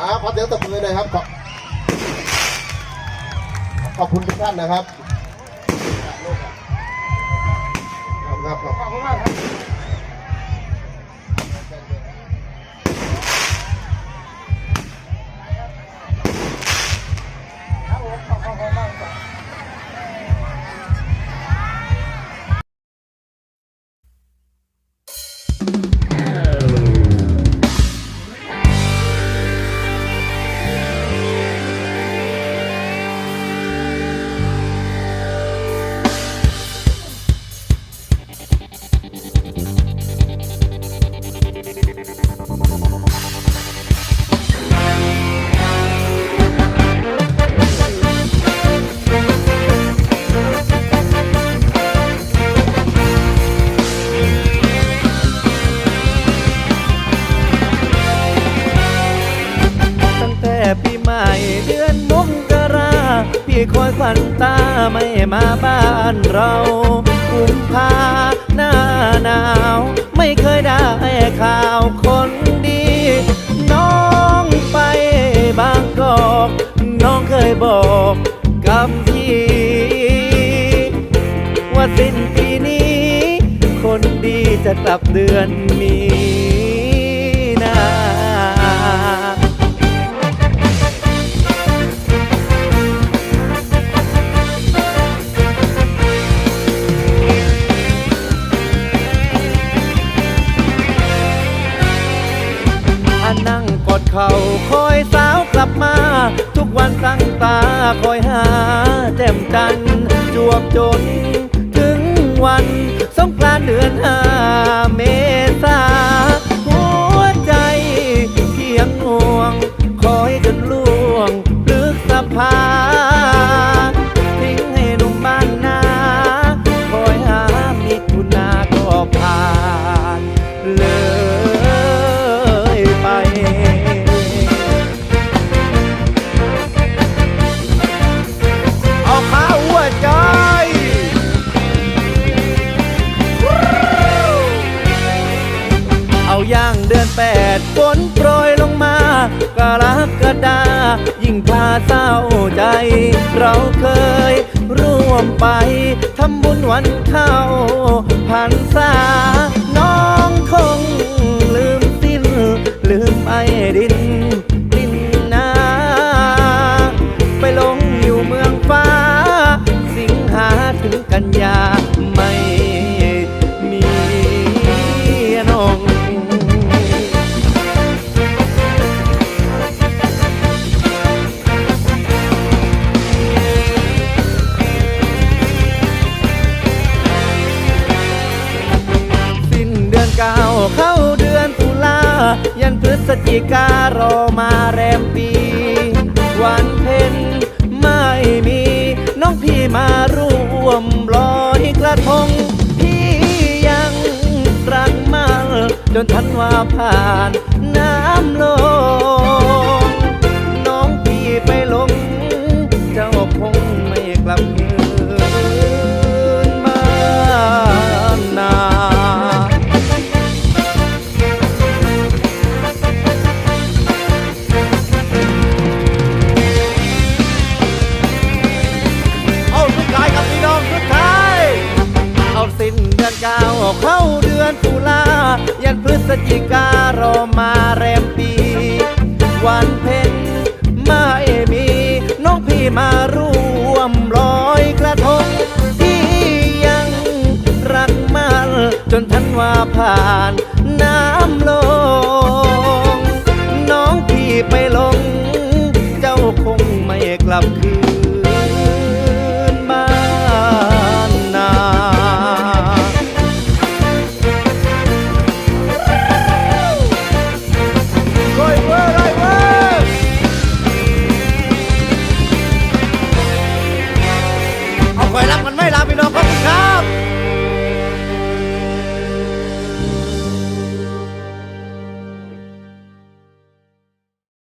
อาพัดเสียงตบมือหน่อยครับขอบขอบคุณทุกท่านนะครับ คอยฝันตาไม่มาบ้านเรากุมภาหน้าหนาว ไม่เคยได้ข่าวคนดี น้องไปบางกอกน้องเคยบอกกับพี่ ว่าสิ้นปีนี้ คนดีจะกลับเดือนมีนา ทุกวันตั้งตาคอยหาแจ่มจันทร์จวบจน ถึงวันสงกรานต์เดือนห้า แปดฝนโปรยลงมากรกระดา ยิ่งพาเศร้าใจ เราเคยร่วมไปทำบุญวันเข้าพันษา เข้าเดือนตุลายันพฤศจิการอมาแรมปี วันเพ็ญไม่มี น้องพี่มาร่วมลอยกระทง พี่ยังรักมาจนทันว่าผ่านน้ำลง เก้าเข้าเดือนตุลายันพฤศจิการอมาแรมปี วันเพ็ญไม่มี น้องพี่มาร่วมลอยกระทงที่ยังรักมันจนทันว่าผ่านน้ำลง น้องพี่ไปลง เจ้าคงไม่กลับคืน